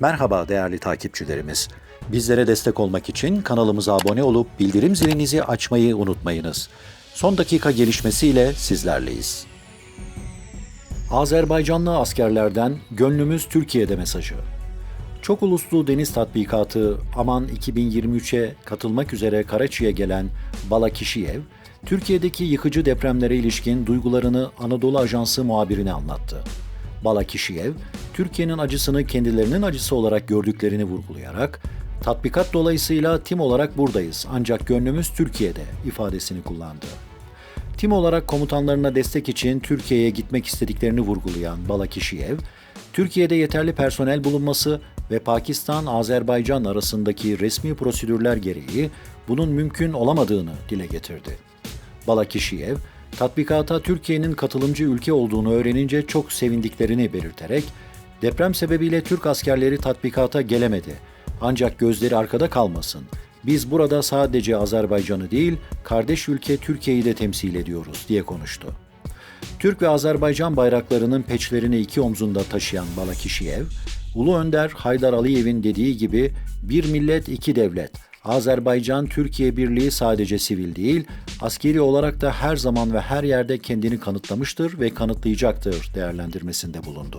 Merhaba değerli takipçilerimiz. Bizlere destek olmak için kanalımıza abone olup bildirim zilinizi açmayı unutmayınız. Son dakika gelişmesiyle sizlerleyiz. Azerbaycanlı askerlerden gönlümüz Türkiye'de mesajı. Çok uluslu deniz tatbikatı Aman 2023'e katılmak üzere Karaçi'ye gelen Balakişiyev, Türkiye'deki yıkıcı depremlere ilişkin duygularını Anadolu Ajansı muhabirine anlattı. Balakişiyev, Türkiye'nin acısını kendilerinin acısı olarak gördüklerini vurgulayarak, tatbikat dolayısıyla tim olarak buradayız ancak gönlümüz Türkiye'de ifadesini kullandı. Tim olarak komutanlarına destek için Türkiye'ye gitmek istediklerini vurgulayan Balakişiyev, Türkiye'de yeterli personel bulunması ve Pakistan-Azerbaycan arasındaki resmi prosedürler gereği bunun mümkün olamadığını dile getirdi. Balakişiyev, tatbikata Türkiye'nin katılımcı ülke olduğunu öğrenince çok sevindiklerini belirterek, deprem sebebiyle Türk askerleri tatbikata gelemedi. Ancak gözleri arkada kalmasın. Biz burada sadece Azerbaycan'ı değil, kardeş ülke Türkiye'yi de temsil ediyoruz diye konuştu. Türk ve Azerbaycan bayraklarının peçlerini iki omzunda taşıyan Balakişiyev, Ulu Önder Haydar Aliyev'in dediği gibi bir millet iki devlet, Azerbaycan-Türkiye birliği sadece sivil değil, askeri olarak da her zaman ve her yerde kendini kanıtlamıştır ve kanıtlayacaktır değerlendirmesinde bulundu.